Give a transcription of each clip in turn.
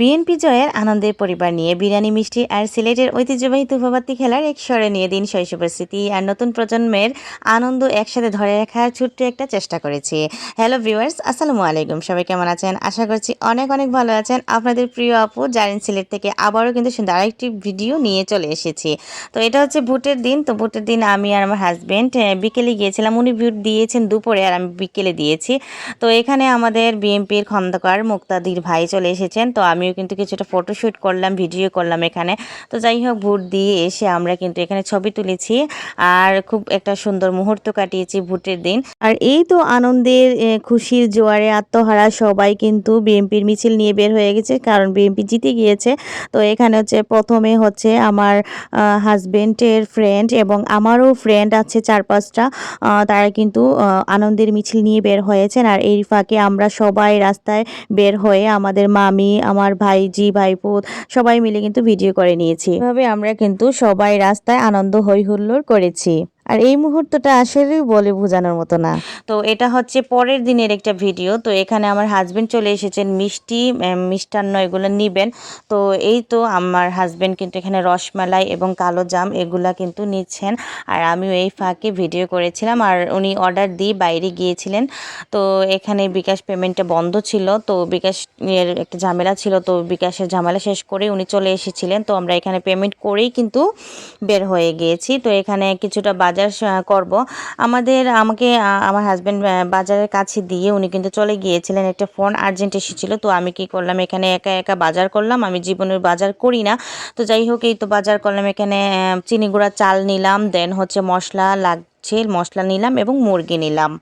BNP জয়ের আনন্দের পরিবার নিয়ে বিরিয়ানি, মিষ্টি আর সিলেটের ঐতিহ্যবাহী তুফাবাতি খেলার এক স্মরণীয় দিন শৈশবের স্মৃতি আর নতুন প্রজন্মের আনন্দ একসাথে ধরে রাখার ছোট্ট একটা চেষ্টা করেছি। হ্যালো ভিউয়ার্স আসসালামু আলাইকুম। সবাই কেমন আছেন? আশা করছি অনেক অনেক ভালো আছেন। আপনাদের প্রিয় আপু জারিন সিলেট থেকে আবারও কিন্তু সুন্দর আরেকটি ভিডিও নিয়ে চলে এসেছি। তো এটা হচ্ছে ভোটের দিন। তো ভোটের দিন আমি আর আমার হাজব্যান্ড বিকেলে গিয়েছিলাম। উনি ভোট দিয়েছেন দুপুরে আর আমি বিকেলে দিয়েছি। তো এখানে আমাদের বিএনপির খন্দকার মুক্তাদির ভাই চলে এসেছেন। তো আমিও কিন্তু কিছুটা ফটোশ্যুট করলাম ভিডিও করলাম এখানে। তো যাই হোক, ভোট দিয়ে এসে আমরা কিন্তু এখানে ছবি তুলেছি আর খুব একটা সুন্দর মুহূর্ত কাটিয়েছি ভোটের দিন। আর এই তো আনন্দের খুশির জোয়ারে আত্মহারা সবাই কিন্তু বিএনপির মিছিল নিয়ে বের হয়ে গেছে, কারণ বিএনপি জিতে গিয়েছে। তো এখানে হচ্ছে প্রথমে হচ্ছে আমার হাজবেন্ডের ফ্রেন্ড এবং আমারও ফ্রেন্ড আছে চার পাঁচটা তারা কিন্তু আনন্দের মিছিল নিয়ে বের হয়েছেন। আর এই ফাঁকে আমরা সবাই রাস্তায় বের হয়ে আমাদের মামি, আমার ভাইজি ভাইপুত সবাই মিলে কিন্তু ভিডিও করে নিয়েছি। এভাবে আমরা কিন্তু সবাই রাস্তায় আনন্দ হৈ হুল্লোড় করেছি। আর এই মুহূর্তটা আসলে বলে বোঝানোর মতো না। তো এটা হচ্ছে পরের দিনের একটা ভিডিও। তো এখানে আমার হাজবেন্ড চলে এসেছেন মিষ্টি মিষ্টান্ন এগুলো নিবেন। তো এই তো আমার হাজবেন্ড কিন্তু এখানে রসমালাই এবং কালো জাম এগুলা কিন্তু নিচ্ছেন। আর আমিও এই ফাঁকে ভিডিও করেছিলাম আর উনি অর্ডার দিয়ে বাইরে গিয়েছিলেন। তো এখানে বিকাশ পেমেন্টটা বন্ধ ছিল। তো বিকাশ এর একটা ঝামেলা ছিল। তো বিকাশের ঝামেলা শেষ করে উনি চলে এসেছিলেন। তো আমরা এখানে পেমেন্ট করেই কিন্তু বের হয়ে গিয়েছি। তো এখানে কিছুটা বাজার স- করব। আমাদের, আমাকে আমার হাজব্যান্ড বাজারের কাছে দিয়ে উনি কিন্তু চলে গিয়েছিলেন একটা ফোন আর্জেন্ট এসেছিল তো আমি কি করলাম, এখানে একা একা বাজার করলাম। আমি জীবনের বাজার করি না। তো যাই হোক, এই তো বাজার করলাম, এখানে চিনি গুঁড়া, চাল নিলাম দেন হচ্ছে মশলা লাগছে, মশলা নিলাম এবং মুরগি নিলাম।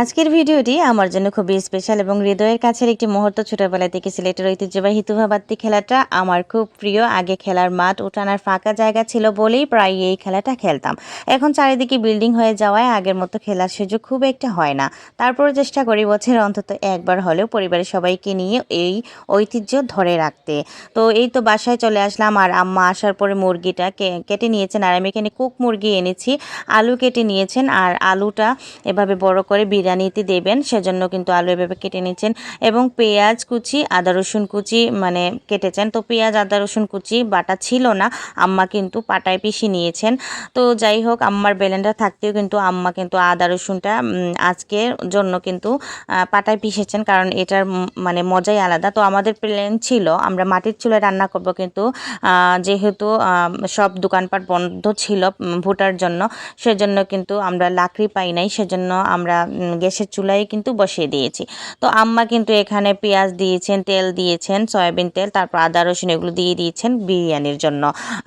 আজকের ভিডিওটি আমার জন্য খুবই স্পেশাল এবং হৃদয়ের কাছের একটি মুহূর্ত ছোটবেলা থেকে সিলেটের ঐতিহ্যবাহী হিতুভাবাত্তি খেলাটা আমার খুব প্রিয়। আগে খেলার মাঠ উঠানার ফাঁকা জায়গা ছিল বলেই প্রায় এই খেলাটা খেলতাম। এখন চারিদিকে বিল্ডিং হয়ে যাওয়ায় আগের মতো খেলার সুযোগ খুব একটা হয় না। তারপর চেষ্টা করি বছর অন্তত একবার হলেও পরিবারের সবাইকে নিয়ে এই ঐতিহ্য ধরে রাখতে। তো এই তো বাসায় চলে আসলাম আর আম্মা আসার পরে মুরগিটা কেটে নিয়েছেন আর আমি এখানে কুক মুরগি এনেছি। আলু কেটে নিয়েছেন আর আলুটা এভাবে বড় করে বিরিয়ানিতে দেবেন, সেজন্য কিন্তু আলু এভাবে কেটে নিচ্ছেন। এবং পেঁয়াজ কুচি, আদা রসুন কুচি মানে কেটেছেন। তো পেঁয়াজ, আদা রসুন কুচি, বাটা ছিল না, আম্মা কিন্তু পাটায় পিষে নিয়েছেন। তো যাই হোক, আম্মার ব্লেন্ডার থাকতেও কিন্তু আম্মা কিন্তু আদা রসুনটা আজকের জন্য কিন্তু পাটায় পিষেছেন, কারণ এটার মানে মজাই আলাদা। তো আমাদের প্ল্যান ছিল, আমরা মাটির চুলায় রান্না করব কিন্তু যেহেতু সব দোকানপাট বন্ধ ছিল ভোটার জন্য, সেজন্য কিন্তু আমরা লাকড়ি পাই নাই। সেজন্য আমরা গ্যাসের চুলায় কিন্তু বসিয়ে দিয়েছি। তো আম্মা কিন্তু এখানে পেঁয়াজ দিয়েছেন, তেল দিয়েছেন, সয়াবিন তেল, তারপর আদা, রসুন এগুলো দিয়ে দিয়েছেন বিরিয়ানির জন্য।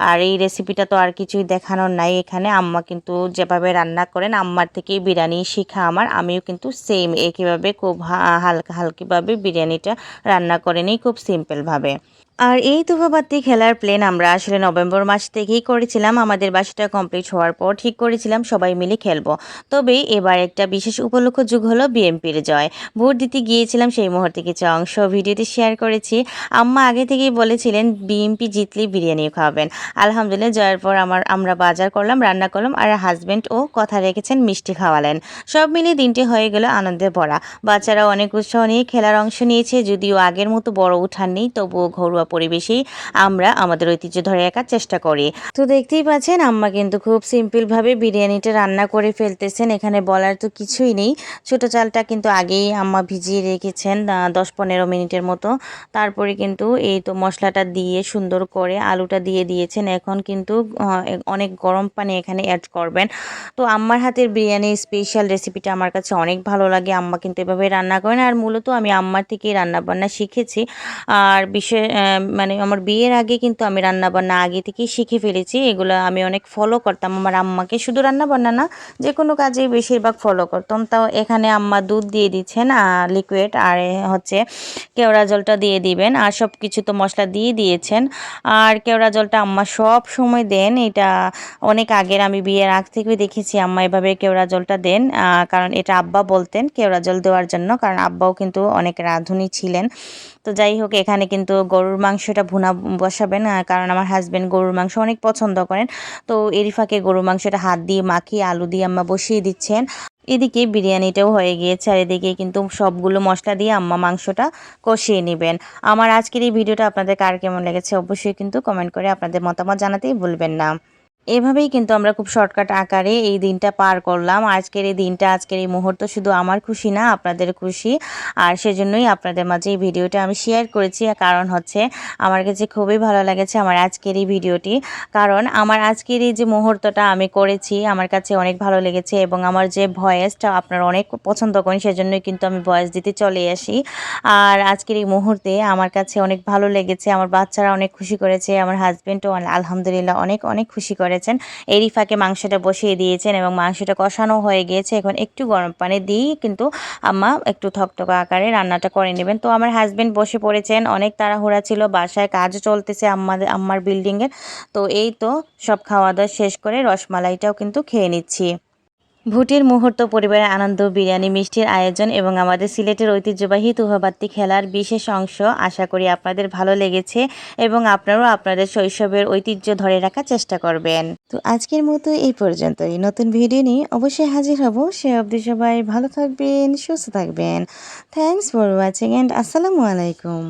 আর এই রেসিপিটা তো আর কিছুই দেখানোর নাই এখানে। আম্মা কিন্তু যেভাবে রান্না করেন, আম্মার থেকেই বিরিয়ানি শিখা আমার। আমিও কিন্তু সেম একইভাবে খুব হালকা, হালকিভাবে বিরিয়ানিটা রান্না করে নিই খুব সিম্পলভাবে আর এই তুফাবাতি খেলার প্ল্যান আমরা আসলে নভেম্বর মাস থেকেই করেছিলাম। আমাদের বাসাটা কমপ্লিট হওয়ার পর ঠিক করেছিলাম, সবাই মিলে খেলব। তবে এবার একটা বিশেষ উপলক্ষ যুগ হলো বিএমপির জয়। ভোট দিতে গিয়েছিলাম, সেই মুহূর্তে কিছু অংশ ভিডিওতে শেয়ার করেছি। আম্মা আগে থেকেই বলেছিলেন বিএমপি জিতলেই বিরিয়ানি খাওয়াবেন। আলহামদুলিল্লাহ, জয়ের পর আমার, আমরা বাজার করলাম, রান্না করলাম আর হাজব্যান্ড ও কথা রেখেছেন, মিষ্টি খাওয়ালেন। সব মিলিয়ে দিনটি হয়ে গেল আনন্দে ভরা। বাচ্চারা অনেক উৎসাহ নিয়ে খেলার অংশ নিয়েছে, যদিও আগের মতো বড় উঠান নেই, তবুও ঘরোয়া পরিবেশেই আমরা আমাদের ঐতিহ্য ধরে রাখার চেষ্টা করি। তো দেখতেই পাচ্ছেন, আম্মা কিন্তু খুব সিম্পলভাবে বিরিয়ানিটা রান্না করে ফেলতেছেন, এখানে বলার তো কিছুই নেই। ছোটো চালটা কিন্তু আগেই আম্মা ভিজিয়ে রেখেছেন দশ পনেরো মিনিটের মতো। তারপরে কিন্তু এই তো মশলাটা দিয়ে সুন্দর করে আলুটা দিয়ে দিয়েছেন। এখন কিন্তু অনেক গরম পানি এখানে অ্যাড করবেন। তো আম্মার হাতের বিরিয়ানি স্পেশাল রেসিপিটা আমার কাছে অনেক ভালো লাগে। আম্মা কিন্তু এভাবে রান্না করেন। আর মূলত আমি আম্মার থেকেই রান্না বান্না শিখেছি। আর বিশেষ মানে আমার বিয়ের আগে কিন্তু আমি রান্না বান্না আগে থেকেই শিখে ফেলেছি। এগুলো আমি অনেক ফলো করতাম আমার আম্মাকে। শুধু রান্না বান্না না, যে কোনো কাজেই বেশিরভাগ ফলো করতাম। তাও এখানে আম্মা দুধ দিয়ে দিচ্ছেন লিকুইড আর হচ্ছে কেওড়া জলটা দিয়ে দিবেন, আর সব কিছু তো মশলা দিয়ে দিয়েছেন। আর কেওড়া জলটা আম্মা সব সময় দেন। এটা অনেক আগের আমি বিয়ের আগ থেকে দেখেছি, আম্মা এভাবে কেওড়া জলটা দেন কারণ এটা আব্বা বলতেন কেওড়া জল দেওয়ার জন্য, কারণ আব্বাও কিন্তু অনেক রাঁধুনি ছিলেন। তো যাই হোক, এখানে কিন্তু গরুর মাংসটা ভুনা বসাবেন কারণ আমার হাজব্যান্ড গরুর মাংস অনেক পছন্দ করেন। তো এরই ফাঁকে গরুর মাংসটা হাত দিয়ে মাখিয়ে আলু দিয়ে আম্মা বসিয়ে দিচ্ছেন। এদিকে বিরিয়ানিটাও হয়ে গিয়েছে আর এদিকে কিন্তু সবগুলো মশলা দিয়ে আম্মা মাংসটা কষিয়ে নেবেন। আমার আজকের এই ভিডিওটা আপনাদের কার কেমন লেগেছে অবশ্যই কিন্তু কমেন্ট করে আপনাদের মতামত জানাতেই ভুলবেন না। এভাবেই কিন্তু আমরা খুব শর্টকাট আকারে এই দিনটা পার করলাম। আজকের এই দিনটা, আজকের এই মুহূর্ত শুধু আমার খুশি না, আপনাদের খুশি। আর সেজন্যই আপনাদের মাঝে এই ভিডিওটা আমি শেয়ার করেছি। কারণ হচ্ছে, আমার কাছে খুবই ভালো লেগেছে আমার আজকের এই ভিডিওটি। কারণ আমার আজকের এই যে মুহূর্তটা আমি করেছি, আমার কাছে অনেক ভালো লেগেছে এবং আমার যে ভয়েসটা আপনারা অনেক পছন্দ করেন, সেজন্যই কিন্তু আমি ভয়েস দিতে চলে আসি। আর আজকের এই মুহূর্তে আমার কাছে অনেক ভালো লেগেছে, আমার বাচ্চারা অনেক খুশি করেছে, আমার হাজব্যান্ডও আলহামদুলিল্লাহ অনেক অনেক খুশি করেছেন। এরই ফাঁকে মাংসটা বসিয়ে দিয়েছেন এবং মাংসটা কষানো হয়ে গিয়েছে। এখন একটু গরম পানি দিয়েই কিন্তু আম্মা একটু থকথকা আকারে রান্নাটা করে নেবেন। তো আমার হাজব্যান্ড বসে পড়েছেন, অনেক তাড়াহুড়া ছিল, বাসায় কাজ চলতেছে আম্মাদের আম্মার বিল্ডিংয়ের তো এই তো সব খাওয়া দাওয়া শেষ করে রসমালাইটাও কিন্তু খেয়ে নিচ্ছি। ভুটির মুহূর্ত, পরিবারের আনন্দ, বিরিয়ানি, মিষ্টির আয়োজন এবং আমাদের সিলেটের ঐতিহ্যবাহী তুহাবাত্তি খেলার বিশেষ অংশ। আশা করি আপনাদের ভালো লেগেছে এবং আপনারাও আপনাদের শৈশবের ঐতিহ্য ধরে রাখার চেষ্টা করবেন। তো আজকের মতো এই পর্যন্তই। নতুন ভিডিও নিয়ে অবশ্যই হাজির হব। সে অবধি সবাই ভালো থাকবেন, সুস্থ থাকবেন। থ্যাংকস ফর ওয়াচিং অ্যান্ড আসসালামু আলাইকুম।